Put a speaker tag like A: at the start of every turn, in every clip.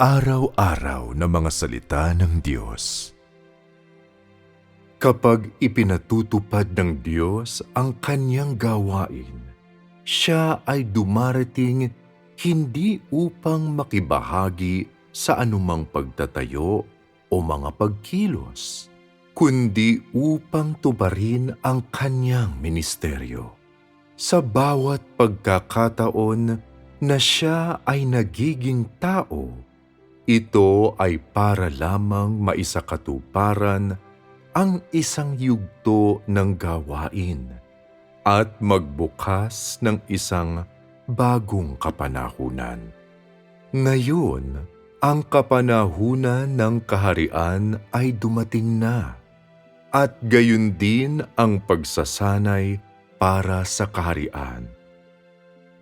A: Pang-araw-araw na mga salita ng Diyos. Kapag ipinatutupad ng Diyos ang kanyang gawain, siya ay dumarating hindi upang makibahagi sa anumang pagtatayo o mga pagkilos, kundi upang tubarin ang kanyang ministeryo. Sa bawat pagkakataon na siya ay nagiging tao, ito ay para lamang maisakatuparan ang isang yugto ng gawain at magbukas ng isang bagong kapanahunan. Ngayon, ang kapanahunan ng kaharian ay dumating na at gayon din ang pagsasanay para sa kaharian.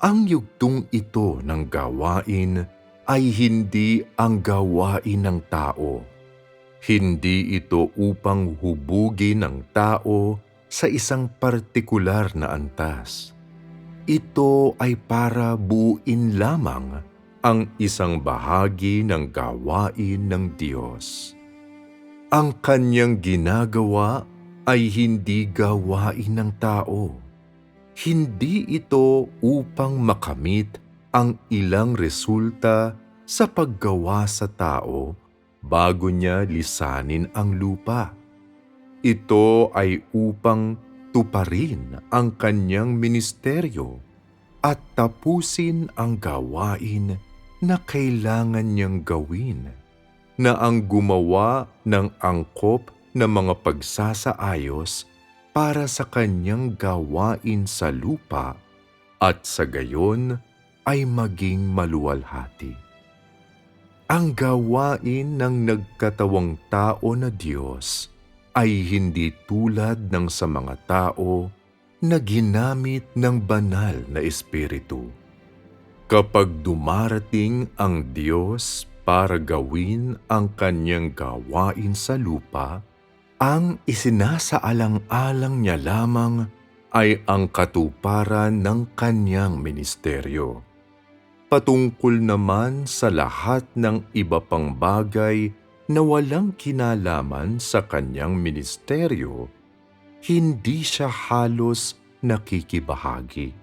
A: Ang yugtong ito ng gawain ay hindi ang gawain ng tao. Hindi ito upang hubugin ang tao sa isang partikular na antas. Ito ay para buuin lamang ang isang bahagi ng gawain ng Diyos. Ang kanyang ginagawa ay hindi gawain ng tao hindi ito upang makamit ang ilang resulta sa paggawa sa tao bago niya lisanin ang lupa. Ito ay upang tuparin ang kanyang ministeryo at tapusin ang gawain na kailangan niyang gawin na ang gumawa ng angkop na mga pagsasaayos para sa kanyang gawain sa lupa at sa gayon ay maging maluwalhati. Ang gawain ng nagkatawang tao na Diyos ay hindi tulad ng sa mga tao na ginamit ng banal na espiritu. Kapag dumarating ang Diyos para gawin ang kanyang gawain sa lupa, ang isinasaalang-alang niya lamang ay ang katuparan ng kanyang ministeryo. Patungkol naman sa lahat ng iba pang bagay na walang kinalaman sa kanyang ministeryo, hindi siya halos nakikibahagi.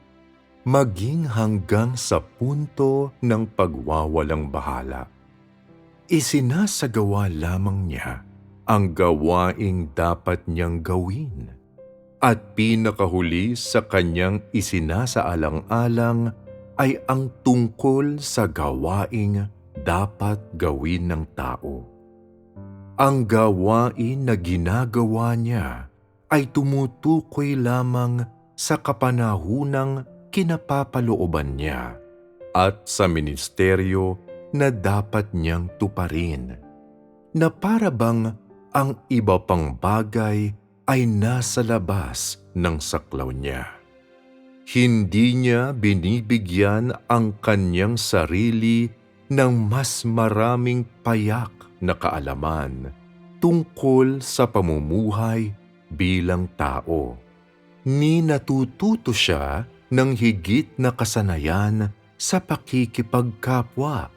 A: Maging hanggang sa punto ng pagwawalang bahala. Isinasagawa lamang niya ang gawaing dapat niyang gawin. At pinakahuli sa kanyang isinasaalang-alang ay ang tungkol sa gawaing dapat gawin ng tao. Ang gawain na ginagawa niya ay tumutukoy lamang sa kapanahunang kinapapalooban niya at sa ministeryo na dapat niyang tuparin na para bang ang iba pang bagay ay nasa labas ng saklaw niya. Hindi niya binibigyan ang kanyang sarili ng mas maraming payak na kaalaman tungkol sa pamumuhay bilang tao. Ni natututo siya ng higit na kasanayan sa pakikipagkapwa.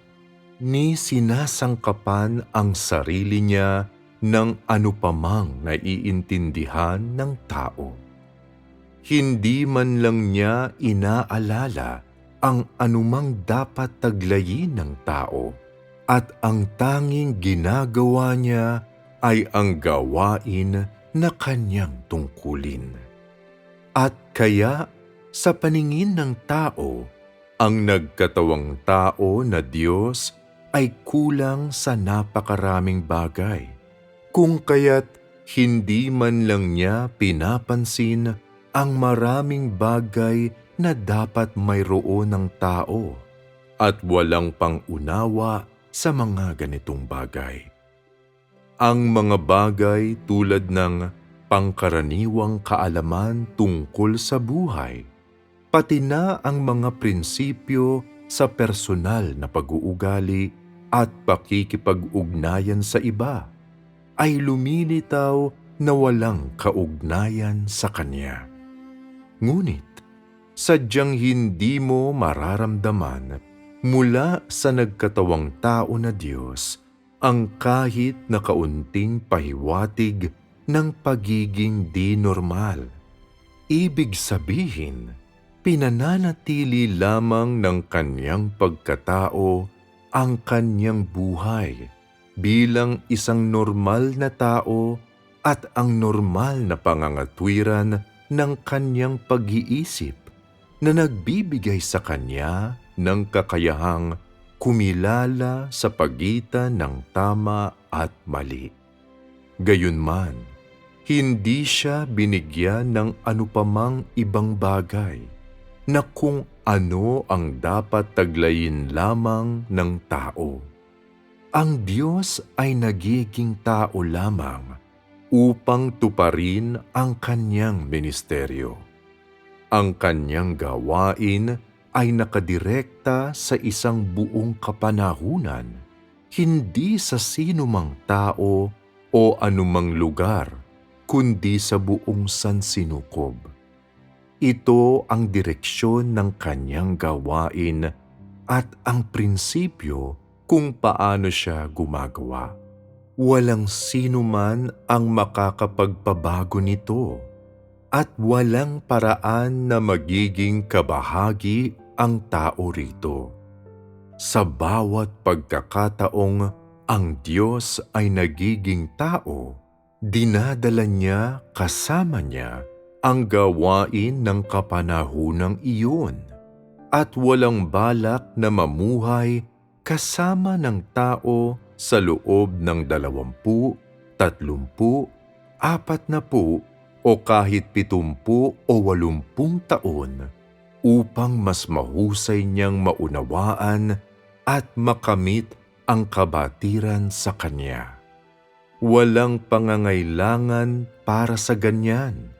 A: Ni sinasangkapan ang sarili niya ng anupamang naiintindihan ng tao. Hindi man lang niya inaalala ang anumang dapat taglayin ng tao at ang tanging ginagawa niya ay ang gawain na kanyang tungkulin. At kaya sa paningin ng tao, ang nagkatawang tao na Diyos ay kulang sa napakaraming bagay kung kaya't hindi man lang niya pinapansin ang maraming bagay na dapat mayroon ng tao at walang pangunawa sa mga ganitong bagay. Ang mga bagay tulad ng pangkaraniwang kaalaman tungkol sa buhay, pati na ang mga prinsipyo sa personal na pag-uugali at pakikipag-ugnayan sa iba ay lumilitaw na walang kaugnayan sa Kanya. Ngunit, sadyang hindi mo mararamdaman mula sa nagkatawang tao na Diyos ang kahit na kaunting pahiwatig ng pagiging di normal. Ibig sabihin, pinananatili lamang ng kanyang pagkatao ang kanyang buhay bilang isang normal na tao at ang normal na pangangatwiran ng kanyang pag-iisip na nagbibigay sa kanya ng kakayahang kumilala sa pagitan ng tama at mali. Gayunman, hindi siya binigyan ng anupamang ibang bagay na kung ano ang dapat taglayin lamang ng tao. Ang Diyos ay nagiging tao lamang upang tuparin ang kanyang ministeryo. Ang kanyang gawain ay nakadirekta sa isang buong kapanahunan, hindi sa sinumang tao o anumang lugar, kundi sa buong sansinukob. Ito ang direksyon ng kanyang gawain at ang prinsipyo kung paano siya gumagawa. Walang sino man ang makakapagpabago nito at walang paraan na magiging kabahagi ang tao rito. Sa bawat pagkakataong ang Diyos ay nagiging tao, dinadala niya kasama niya ang gawain ng kapanahunang iyon at walang balak na mamuhay kasama ng tao sa loob ng dalawampu, tatlumpu, apat na po o kahit pitumpu o walumpung taon upang mas mahusay niyang maunawaan at makamit ang kabatiran sa Kanya. Walang pangangailangan para sa ganyan.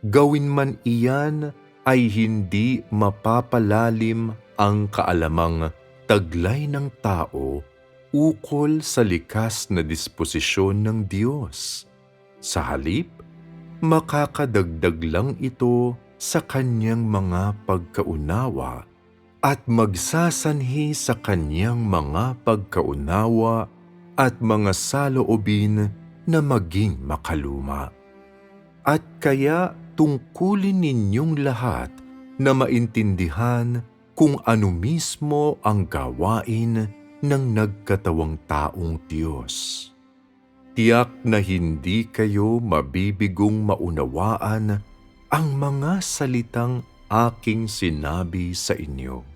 A: Gawin man iyan ay hindi mapapalalim ang kaalamang taglay ng tao ukol sa likas na disposisyon ng Diyos. Sa halip, makakadagdag lang ito sa kanyang mga pagkaunawa at magsasanhi sa kanyang mga pagkaunawa at mga saloobin na maging makaluma. At kaya tungkulin ninyong lahat na maintindihan kung ano mismo ang gawain ng nagkatawang taong Diyos. Tiyak na hindi kayo mabibigong maunawaan ang mga salitang aking sinabi sa inyo.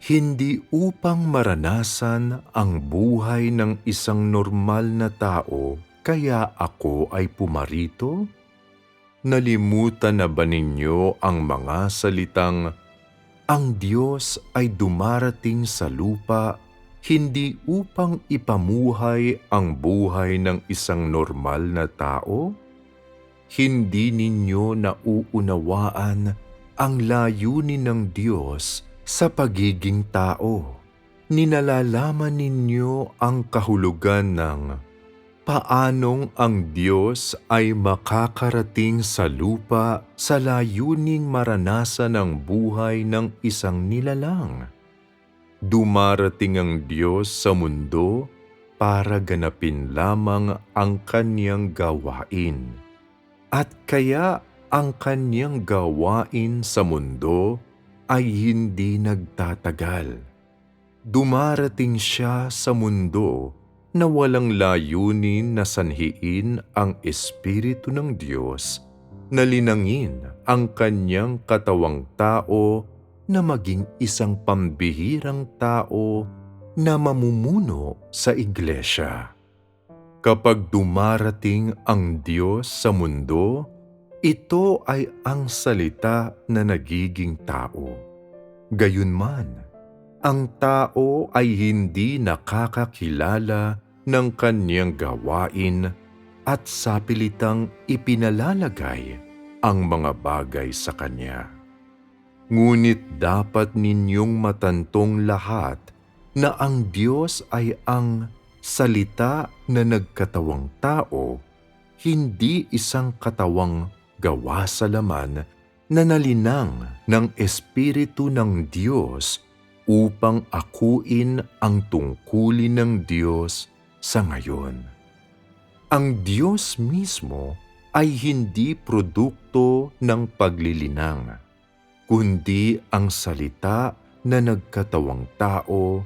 A: Hindi upang maranasan ang buhay ng isang normal na tao kaya ako ay pumarito? Nalimutan na ba ninyo ang mga salitang ang Diyos ay dumarating sa lupa hindi upang ipamuhay ang buhay ng isang normal na tao? Hindi ninyo nauunawaan ang layunin ng Diyos sa pagiging tao. Ninalalaman ninyo ang kahulugan ng paanong ang Diyos ay makakarating sa lupa sa layuning maranasan ang buhay ng isang nilalang. Dumarating ang Diyos sa mundo para ganapin lamang ang kanyang gawain. At kaya ang kanyang gawain sa mundo ay hindi nagtatagal. Dumarating siya sa mundo na walang layunin na sanhiin ang Espiritu ng Diyos na linangin ang kanyang katawang tao na maging isang pambihirang tao na mamumuno sa iglesia. Kapag dumarating ang Diyos sa mundo, ito ay ang salita na nagiging tao. Gayunman, ang tao ay hindi nakakakilala ng kanyang gawain at sapilitang ipinalalagay ang mga bagay sa kanya. Ngunit dapat ninyong matantong lahat na ang Diyos ay ang salita na nagkatawang tao, hindi isang katawang gawa sa laman na nalinang ng Espiritu ng Diyos upang akuin ang tungkulin ng Diyos sa ngayon. Ang Diyos mismo ay hindi produkto ng paglilinang, kundi ang salita na nagkatawang tao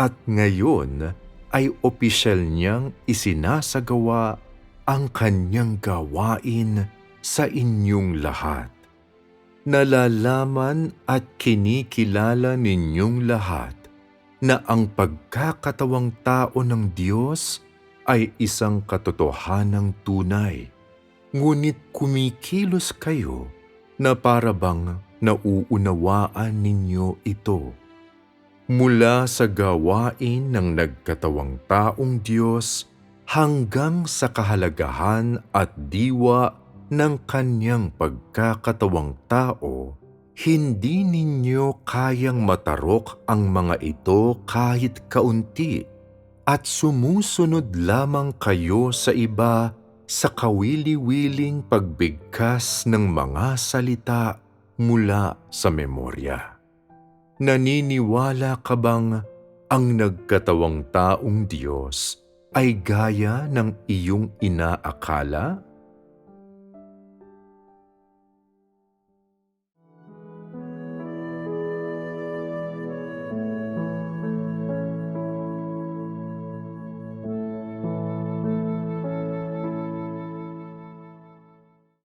A: at ngayon ay opisyal niyang isinasagawa ang kanyang gawain sa inyong lahat. Nalalaman at kinikilala ninyong lahat na ang pagkakatawang tao ng Diyos ay isang katotohanang tunay. Ngunit kumikilos kayo na parabang nauunawaan ninyo ito. Mula sa gawain ng nagkatawang taong Diyos hanggang sa kahalagahan at diwa ng kanyang pagkakatawang tao, hindi ninyo kayang matarok ang mga ito kahit kaunti at sumusunod lamang kayo sa iba sa kawili-wiling pagbigkas ng mga salita mula sa memorya. Naniniwala ka bang ang nagkatawang taong Diyos ay gaya ng iyong inaakala?